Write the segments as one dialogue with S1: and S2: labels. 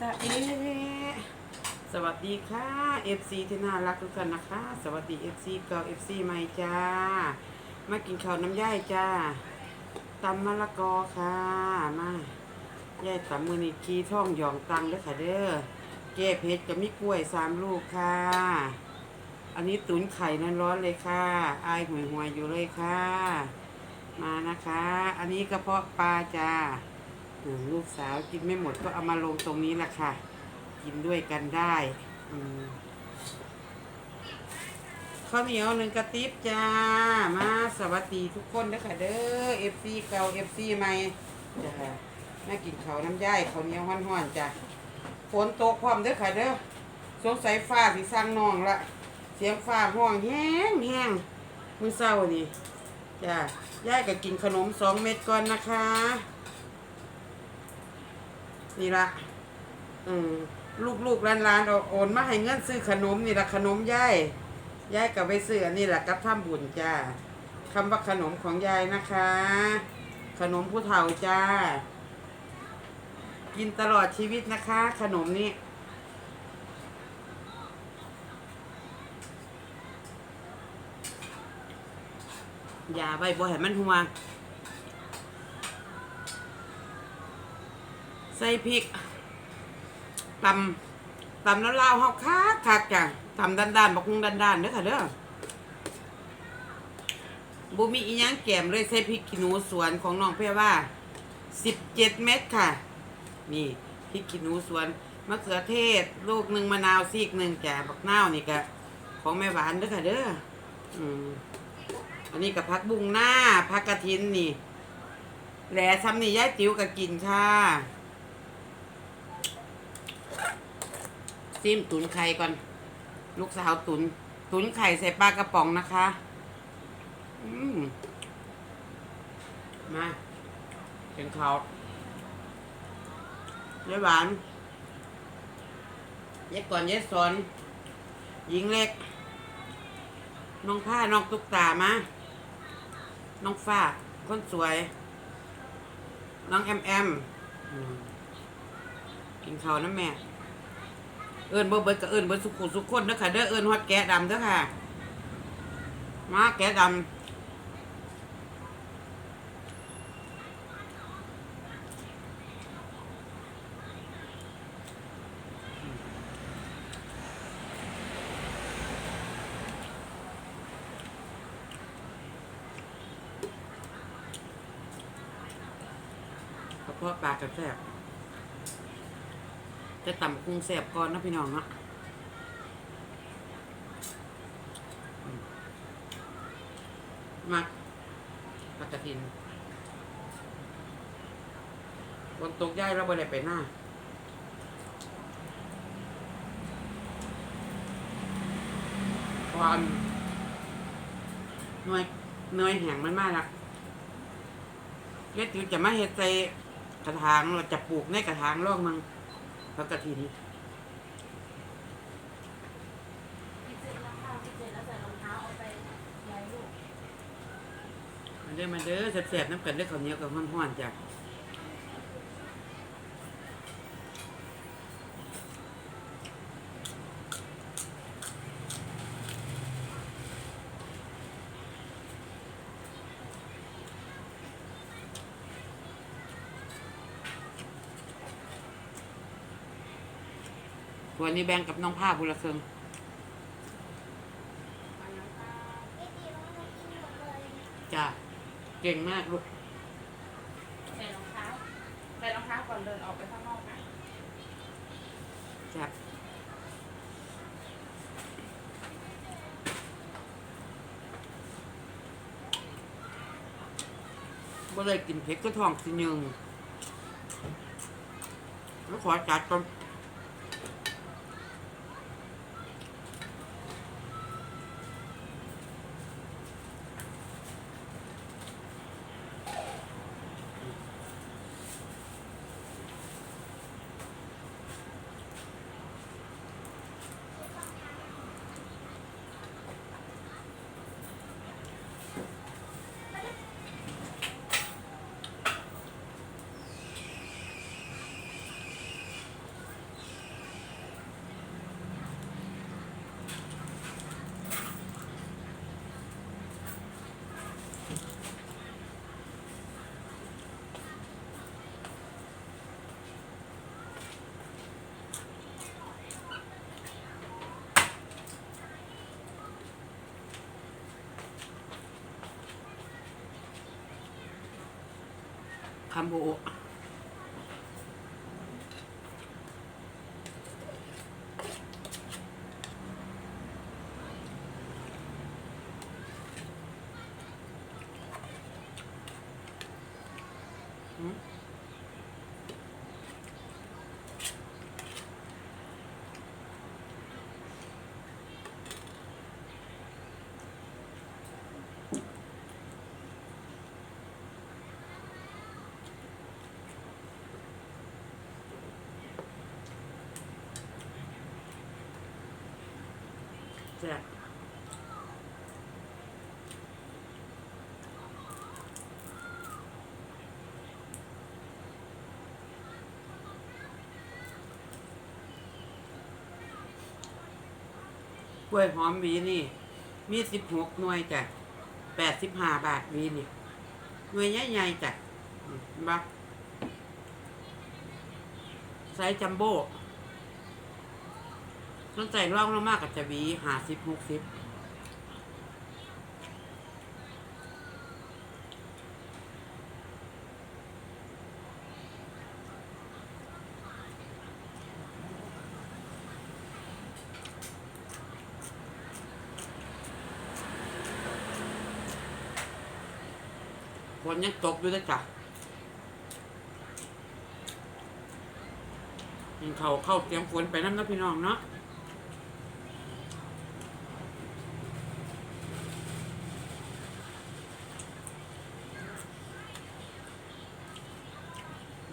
S1: ตาเอสวัสดีค่ะ FC ที่น่ารักทุกท่านนะคะ สวัสดี FC เก่า FC ใหม่จ้า มากินข้าวน้ำย่ายจ้าตำมะละกอค่ะ มาย่ายตำมือนี่ขี้ท่องหยองตังเด้อค่ะเด้อแก้เพชรกับมีกล้วยสามลูกค่ะ อันนี้ตุ๋นไข่นั้นร้อนเลยค่ะ อายห่วยหวยอยู่เลยค่ะ มานะคะ อันนี้กระเพาะปลาจ้า ลูกสาวกินไม่หมดก็เอามาลงตรงนี้แหละค่ะ กินด้วยกันได้ข้าวเหนียวหนึ่งกระติบจ้า มาสวัสดีทุกคนนะค่ะเด้อเอฟซีเก่าเอฟซีใหม่จ้าน่ากินข้าน้ำย่ายข้าวเหนียวห้อนๆจ้ะฝนตกพร้อมเด้อค่ะเด้อสงสัยฟ้าสิสั่งนองละเสียงฟ้าห้องแห้งแห้งมือเช้านี่จ้าย่ายก็กินขนมสองเม็ดก่อนนะคะ นี่ละอืมลูกลูกร้านร้านๆโอนมาให้เงินซื้อขนมนี่ละขนมยายยายกับไปซื้ออันนี้แหละกับท่าบุญจ้าคำว่าขนมของยายนะคะ ขนมผู้เฒ่าจ้า กินตลอดชีวิตนะคะ ขนมนี้อย่าใบบัวให้มันหัว ใส่พริกตำตำแล้วลาวเฮาคักคักจ้ะตำด้านด้านๆบักฮุงด้านด้านๆเด้อค่ะเด้อบุมีอีหยังแกมเลยใส่พริกขี้หนูสวนของน้องเพื่อว่าสิบเจ็ดเม็ดค่ะ นี่พริกขี้หนูสวนมะเขือเทศ ลูกหนึ่งมะนาวซีกหนึ่งจ้ะบักนาวนี่ก็ของแม่หวานเด้อค่ะเด้ออืมอันนี้กับพักบุ้งหน้าพักกระถินนี่แหล่ซ้ำนี่ย่ายติ๋วก็กินค่ะ ซิมตุนไข่ก่อน ลูกสาวตุน ตุนไข่ใส่ปลากระป๋องนะคะ อืมมาเป็นข้าวยายหวานเยายก่อนเยายสอนหญิงเล็ก น้องผ้าน้องตุ๊กตามา น้องฟ้าคนสวย น้องแอมแอมกินข้าวนะแม่ เอิญเบอร์เบิดกับเอิญเบิร์สุขุสุขคนเด้อค่ะเด้อเอิญฮอดแกะดำเด้อค่ะ มาแกะดำกระเพาะปลากระแซบ จะต่ำกุ้งแสบก่อนนะพี่น้องเนาะมักปลากระทินบนตกย่ายเราไม่ได้ไปหน้าความหน่วยหน่วยแห่งมันมากละเล็ดอยู่จะมาเฮ็ดใส่กระถางเราจะปลูกในกระถางร่องมัง พักกะทิน
S2: พิเศษแล้วค่ะพิเศษแล้วใส่รองเท้าเอาไปไว้ลูก
S1: มาเด้อมาเด้อแซ่บๆน้ำกันเด้อข้าวเหนียวกับห้อนๆจ้ะ ตัวนี้แบ่งกับน้องผ้าบุรเซิงจ้ะเก่งมากลูก
S2: ใส่รองเท้าใส่รองเท้าก่อนเดินออกไปข้างนอกนะ
S1: จ้ะบ่เลยกินเผ็ดก็ท้องสิยึงแล้วขอจัดก่อน คำ แซ่บกล้วยหอมหวีนี่ มีสิบหกหน่วยจ้ะแปดสิบห้าบาทหวีนี่ หน่วยใหญ่ๆจ้ะบักไซส์จัมโบ้ สนใจร่องลงมากกับจะวีหาสิบหกสิบฝนยังตกอยู่เลยจ้ะยังเขาเข้าเตรียมฝนไปนั่นนะพี่น้องเนาะ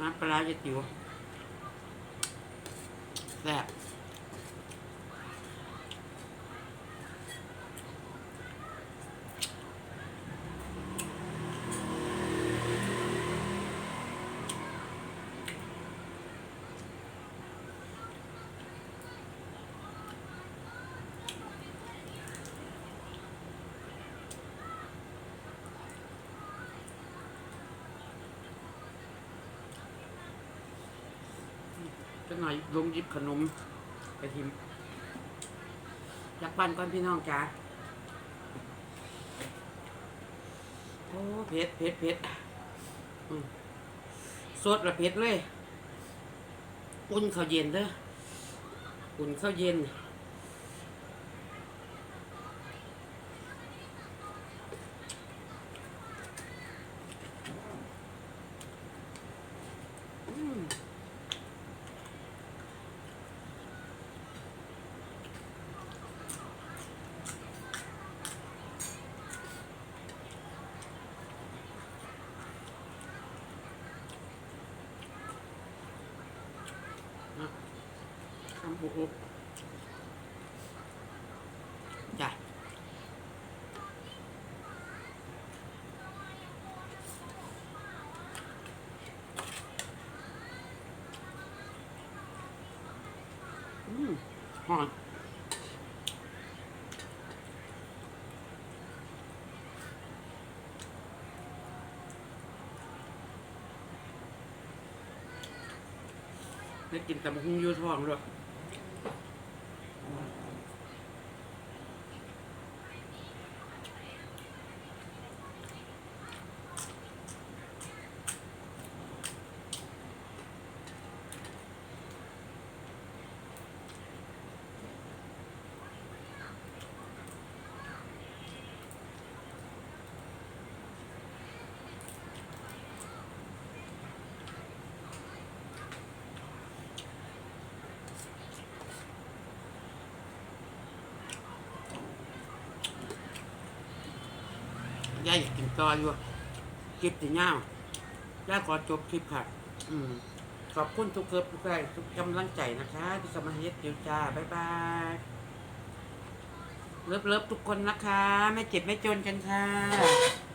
S1: น้ำปลาจะจิ๋วแซ่บ จะหน่อยลงยิบขนมไปทิมจากบ้านก่อนพี่น้องจ้าโอ้เผ็ดเผ็ดเผ็ดสดละเผ็ดเลย อุ่นข้าวเย็นเด้ออุ่นข้าวเย็น อืมนะ ทำบุกจ้ะอืมหอมได้กินแต่มะฮุ่งยูทองด้วย ย่าอยากกินต่ออยู่คลิปสีเงาย่าขอจบคลิปค่ะ อืม ขอบคุณทุกเกิร์ทุกทุกกำลังใจนะคะที่สมาชิกเดียวจ้าบ๊ายบายเลิฟเลิฟทุกคนนะคะ ไม่เจ็บไม่จนกันค่ะ